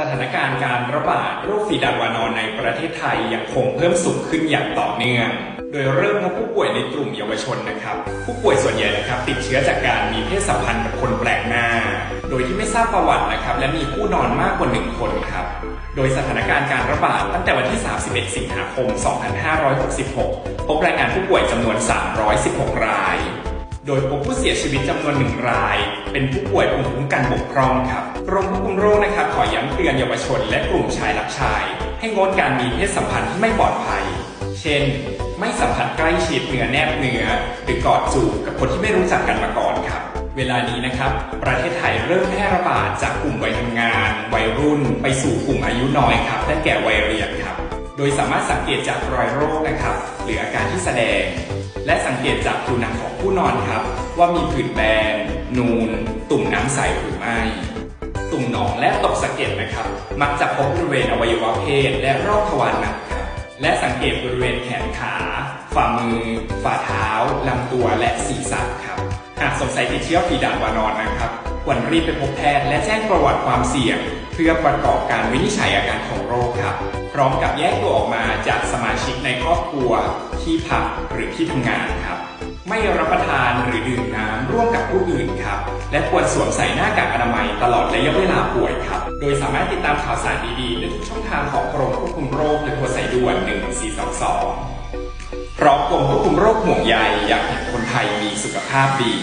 สถานการณ์การระบาดโรคฝีดาดวานอนในประเทศไทยยังคงเพิ่มสูงขึ้นอย่างต่อเนื่อง โดยเริ่มพบผู้ป่วยในกลุ่มเยาวชนนะครับ ผู้ป่วยส่วนใหญ่นะครับ ติดเชื้อจากการมีเพศสัมพันธ์กับคนแปลกหน้า โดยที่ไม่ทราบประวัตินะครับ และมีผู้นอนมากกว่าหนึ่งคนครับ โดยสถานการณ์การระบาดตั้งแต่วันที่ 31 สิงหาคม 2566 พบรายงานผู้ป่วยจำนวน 316 ราย โดยพบผู้เสียชีวิตจำนวนหนึ่งราย เป็นผู้ป่วยภูมิคุ้มกันบกพร่องครับกรมควบคุมโรคนะครับขอย้ำเตือนเยาวชน และกลุ่มชายรักชาย ให้งดการมีเพศสัมพันธ์ที่ไม่ปลอดภัย เช่น ไม่สัมผัสใกล้ชิดเนื้อแนบเนื้อหรือกอดจูบกับคนที่ไม่รู้จักกันมาก่อนครับเวลานี้นะครับ ประเทศไทยเริ่มแพร่ระบาดจากกลุ่มวัยทำงาน วัยรุ่น ไปสู่กลุ่มอายุน้อยครับและแก่วัยเรียนครับ ดยสามารถสังเกตจากรอยโรคนะครับ หรืออาการที่แสดง และสังเกตจากผิวหนังของผู้นอนครับ ว่ามีผื่นแบน นูน ตุ่มน้ำใสหรือไม่ ตุ่มหนองและตกสะเก็ดนะครับ มักจะพบบริเวณอวัยวะเพศ และรอบทวารหนักครับและสังเกตบริเวณแขนขา ฝ่ามือ ฝ่าเท้าลำตัวและศีรษะครับ หากสงสัยติดเชื้อฝีดาดวานอนนะครับ ควรรีบไปพบแพทย์และแจ้งประวัติความเสี่ยง เพื่อประกอบการวินิจฉัยอาการของโรคครับ พร้อมกับแยกตัวออกมาจากสมาชิกในครอบครัว ที่พักหรือที่ทำงานครับ ไม่รับประทานหรือดื่มน้ำร่วมกับผู้อื่นครับ และควรสวมใส่หน้ากากอนามัยตลอดระยะเวลาป่วยครับ โดยสามารถติดตามข่าวสารดีๆได้ทุกช่องทางของกรมควบคุมโรคหรือโทรสายด่วน1422เพราะกรมควบคุมโรคห่วงใยอยากเห็นคนไทยมีสุขภาพดี